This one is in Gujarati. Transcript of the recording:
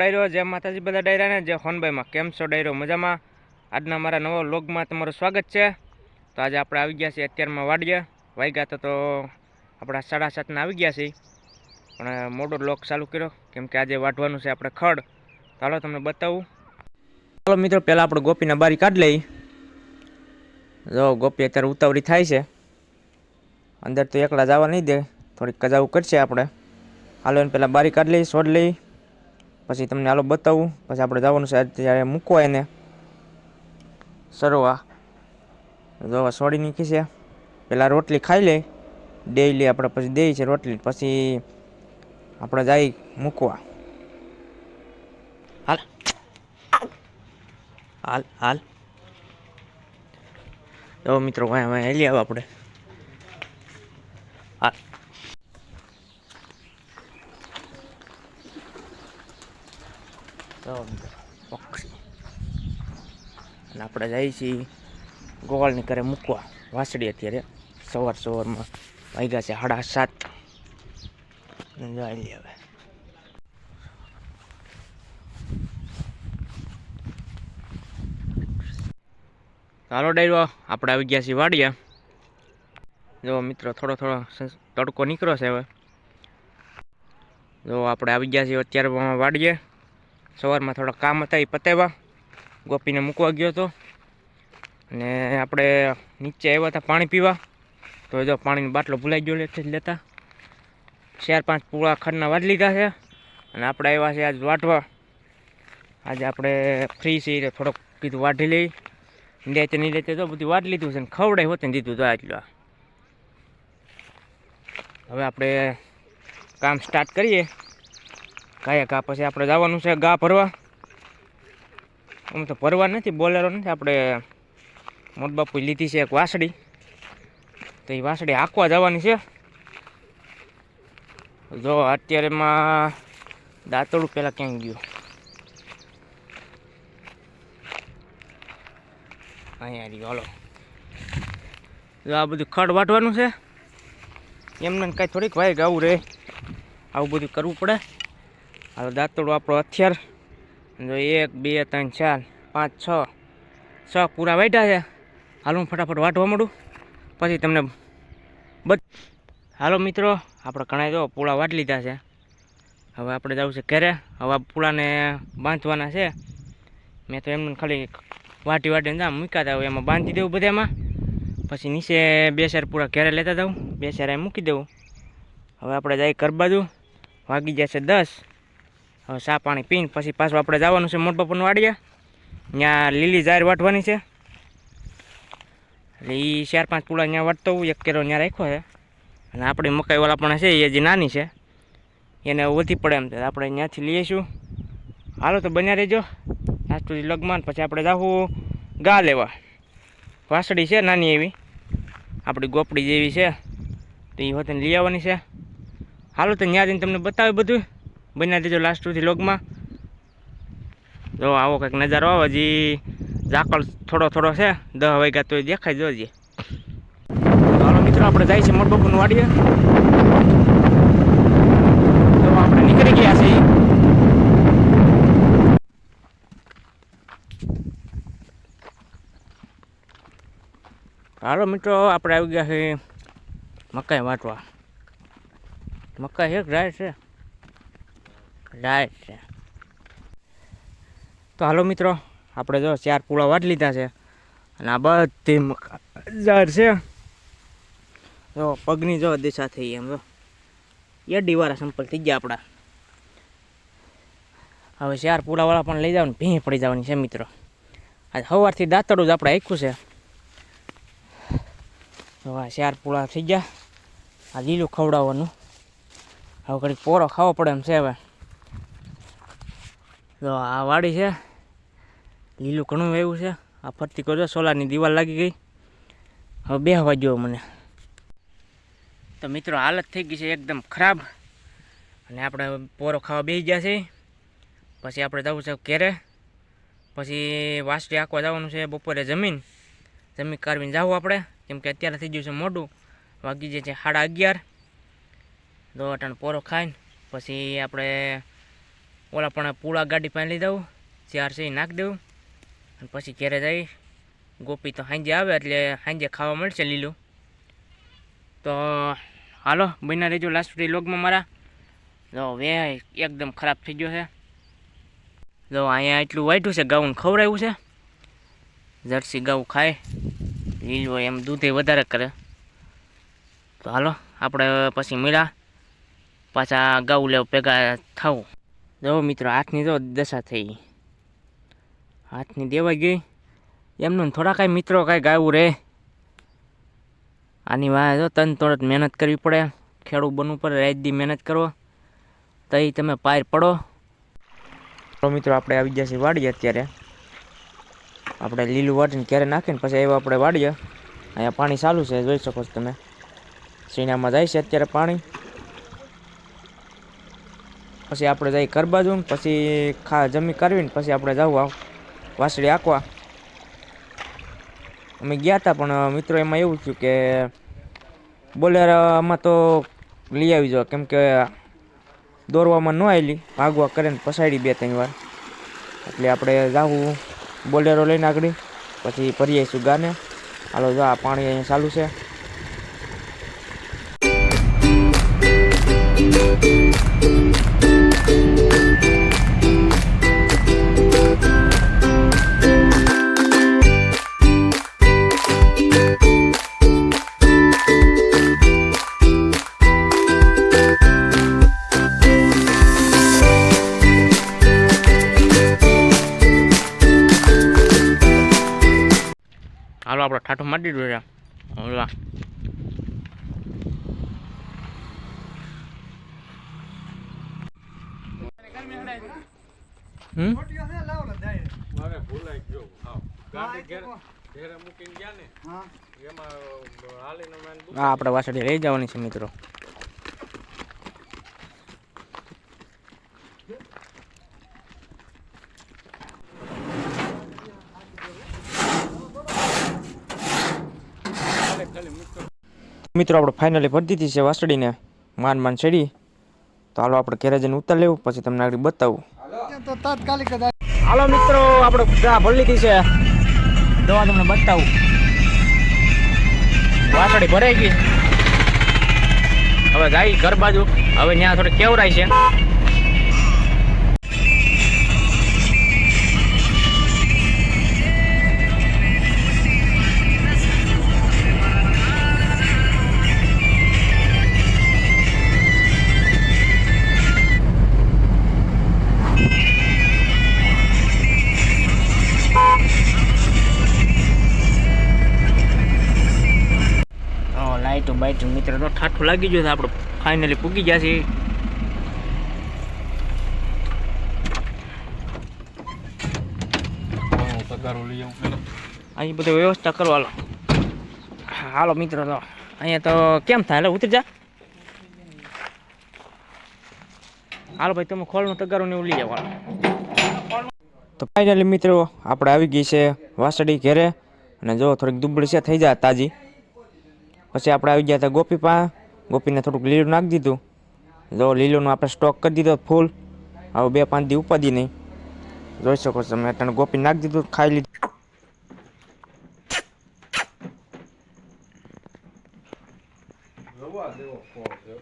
ડાયરો જે માતાજી બધા ડાયરાને જે હોનભાઈમાં. કેમ છો ડાયરો મજામાં? આજના મારા નવા લોગમાં તમારું સ્વાગત છે. તો આજે આપણે આવી ગયા છીએ, અત્યારમાં વાડીએ. વાગ્યા તો તો આપણા સાડા સાતના આવી ગયા છીએ. પણ મોટો લોક ચાલુ કર્યો, કેમ કે આજે વાઢવાનું છે આપણે ખડ. ચાલો તમને બતાવું. ચાલો મિત્રો, પહેલાં આપણે ગોપીના બારી કાઢી લઈ જો ગોપી અત્યારે ઉતાવળી થાય છે. અંદર તો એકલા જવા નહીં દે. થોડીક કજાવું કરશે આપણે. હાલો એને પહેલાં બારી કાઢી લઈ છોડ લઈ પછી તમને હાલો બતાવું. પછી આપણે જવાનું છે ત્યારે મૂકવા એને. સરવા જોવા સોડી નીકળી છે. પહેલાં રોટલી ખાઈ લે. ડેઈલી આપણે પછી દે છે રોટલી. પછી આપણે જાય મૂકવા. હાલ. હાલ હાલ. જો મિત્રો ભાઈ વાય હેલી આવે આપણે. હાલ. અને આપણે જઈએ છીએ ગોવાળની ઘરે મૂકવા. વાસડી અત્યારે સવાર સવારમાં વાગ્યા છે સાડા સાત. અને જો હવે. ચાલો ડાયરો, આપણે આવી ગયા છીએ વાડિયા. જો મિત્રો, થોડો થોડો તડકો નીકળ્યો છે હવે. જો આપણે આવી ગયા છીએ અત્યારે વાડીએ. સવારમાં થોડા કામ હતા એ પતાવ્યા. ગોપીને મૂકવા ગયો હતો અને આપણે નીચે આવ્યા હતા પાણી પીવા. તો જો પાણીનો બાટલો ભૂલાઈ ગયો લેતા લેતા. ચાર પાંચ પૂળા ખડના વાટ લીધા છે. અને આપણે આવ્યા છે આજ વાટવા આજે આપણે ફ્રી છીએ થોડોક કીધું વાઢી લઈ લેતે નહીં લેતે તો બધું વાટ લીધું છે ને હોતે ને દીધું તો આટલું હવે આપણે કામ સ્ટાર્ટ કરીએ. કાયા ઘા પછી આપણે જવાનું છે ગા ભરવા? આમ તો ભરવા નથી, બોલેરો નથી. આપણે મોટ બાપુ લીધી છે એક વાસડી તો એ વાસડી હાંકવા જવાની છે. જો અત્યારેમાં દાંતળું પહેલાં ક્યાંય ગયું? અહીંયા રહ્યું, હાલો. જો આ બધું ખડ વાટવાનું છે. એમને કાંઈ થોડીક ભાઈ આવું રે. આવું બધું કરવું પડે. હાલો દાંતડું આપણો હથિયાર જો એક, બે, ત્રણ, ચાર, પાંચ, છ છ પૂરા વાટ્યા છે. હાલ હું ફટાફટ વાટવા માંડું. પછી તમને બધ હાલો મિત્રો, આપણે ઘણા જો પૂળા વાટ લીધા છે. હવે આપણે જવું છે ઘરે. હવે પૂળાને બાંધવાના છે. મેં તો એમને ખાલી વાટી વાટીને જામ મૂક્યા હતા. એમાં બાંધી દેવું બધામાં. પછી નીચે બે શેર પૂરા ઘેરે લેતા જાઉં. બે શેર મૂકી દેવું. હવે આપણે જાય ઘર બાજુ. વાગી જશે દસ. ચા પાણી પીને પછી પાછું આપણે જવાનું છે મોટો પણ વાડીએ. ત્યાં લીલી જાહેર વાટવાની છે. એટલે એ ચાર પાંચ પૂળા ત્યાં વાટતો હું એક કેરો ત્યાં રાખ્યો છે. અને આપણી મકાઈવાળા પણ છે એ જે નાની છે. એને વધી પડે એમ છે આપણે ત્યાંથી લઈશું હાલો તો બન્યા રહેજો. લાસ્ટ સુધી લગમાં પછી આપણે જાવું ગા લેવા. વાસળી છે, નાની એવી. આપણી ગોપડી જેવી છે. તો એ હોતે લઈ આવવાની છે. હાલો તો ત્યાં જઈને તમને બતાવે બધું. બન્યા દેજો લાસ્ટ સુધી લોગમાં જો આવો કંઈક નજારો આવે, હજી ઝાકળ થોડો થોડો છે, દહ વાગ્યા તો દેખાય જોજે ચાલો મિત્રો, આપણે જાય છે મોટબાપુનું વાડીએ. તો આપણે નીકળી ગયા છીએ. હાલો મિત્રો, આપણે આવી ગયા છીએ મકાઈ વાંચવા મકાઈ એક રાય છે. રાઈટ તો હાલો મિત્રો, આપણે જો ચાર પૂળા વાટ લીધા છે અને આ બધી ઝાડ છે. જો પગની જો દિશા થઈ એમ જો. યડીવાળા સંપલ થઈ ગયા આપણા. હવે ચાર પૂળાવાળા પણ લઈ જવાનું ભીં પડી જવાની છે મિત્રો. આજે સવારથી દાંતડું જ આપણે આખું છે. હવે ચાર પૂળા થઈ ગયા. આ લીલું ખવડાવવાનું. હવે ઘડીક પોરો ખાવો પડે એમ છે હવે. તો આ વાડી છે. લીલું ઘણું એવું છે. આ ફરતી કરજો સોલારની દીવાલ લાગી ગઈ. હવે બે વાગ્યો મને. તો મિત્રો, હાલત થઈ ગઈ છે એકદમ ખરાબ. અને આપણે પોરો ખાવા બેસી ગયા છે પછી આપણે જવું છે ઘેરે. પછી વાસડી આંકવા જવાનું છે બપોરે જમીન. જમીન કાઢવીને જવું આપણે. કેમ કે અત્યારે થઈ ગયું છે મોડું. વાગી જાય છે સાડા અગિયાર. દો અટાણ પોરો ખાઈને. પછી આપણે ઓલા પણ પૂળા ગાડી પાસે લઈ દઉં ચાર છે એ નાખી દઉં. અને પછી ઘેરે જઈ, ગોપી તો સાંજે આવે એટલે સાંજે ખાવા મળશે લીલું. તો હાલો, બન્યા રહેજો લાસ્ટ સુધી લોગમાં મારા. જો વે એકદમ ખરાબ થઈ ગયો છે. જો અહીંયા એટલું વાઢ્યું છે, ગાઉન ખવડાવ્યું છે. જર્સી ગાઉ ખાય, લીલો એમ દૂધે વધારે કરે. તો હાલો, આપણે પછી મળ્યા. પાછા ગાઉ લેવ ભેગા થવું જો મિત્રો, હાથની જો દશા થઈ. હાથની દેવાઈ ગઈ. એમનું થોડા કાંઈ મિત્રો કાંઈ ગાવું રહે. આની વાહ જો તન તોડત મહેનત કરવી પડે. ખેડૂત બનવું પડે રાત દી મહેનત કરો તઈ તમે પાર પડો. મિત્રો, આપણે આવી ગયા છીએ વાડીએ અત્યારે. આપણે લીલું વાટીને ક્યારે નાખીને પછી એવા આપણે વાડીએ. અહીંયા પાણી ચાલુ છે, જોઈ શકો છો તમે. સીણામાં જાય છે અત્યારે પાણી. પછી આપણે જઈ ઘર બાજુ પછી ખા જમી કરવીને પછી આપણે જવું વાસળી આંકવા અમે ગયા હતા પણ મિત્રો એમાં એવું થયું કે બોલેરામાં તો લઈ આવી જાવ કેમ કે દોરવામાં ન આવેલી ભાગવા કરે ને પસાડી બે ત્રણ વાર. એટલે આપણે જાવું બોલેરો લઈને આગળ. પછી ફરી આવીશું ગાને. હાલો જો, આ પાણી અહીંયા ચાલુ છે. હાલો આપણે ઠાઠો મારી દીધું છે. ઓલા હમ? આપણે વાસડી લઈ જવાની છે મિત્રો. મિત્રો, આપણે ફાઇનલી ભરી દીધી છે વાસળીને. માન માન ચડી તો હાલો, આપણે ઘેરે જઈને ઉતાર લેવું, પછી તમને આગળ બતાવું. હાલો, મિત્રો, આપણે ચા ભરી લીધી છે. દવા તમને બતાવું. વાસળી ભરાઈ ગઈ. હવે જાય ઘર બાજુ. હવે ત્યાં થોડી કેવરાય છે. મિત્ર તો ઠાઠું લાગી ગયું છે આપણે ફાઇનલી પૂગી ગયા છીએ. હું તગારો લઈ આવું અહીં બધું વ્યવસ્થા કરો હાલો હાલો મિત્રો તો અહીંયા તો કેમ થાય? એટલે ઉતરી જા. હાલો ભાઈ તમે ખોળનું તગારું ને એવું લઈ જાઓ હાલો તો ફાઇનલી મિત્રો આપણે આવી ગઈ છે વાસડી ઘેરે. અને જો થોડીક દુબળી છે થઈ જાય તાજી. પછી આપણે આવી ગયા હતા ગોપી પા ગોપીને થોડુંક લીલું નાખી દીધું. જો લીલુંનો આપણે સ્ટોક કરી દીધો ફૂલ. હવે બે પાંચ દી ઉપાદી નહીં. જોઈ શકો છો, મેં તને ગોપી નાખી દીધું, ખાઈ લીધું. ખોળ છે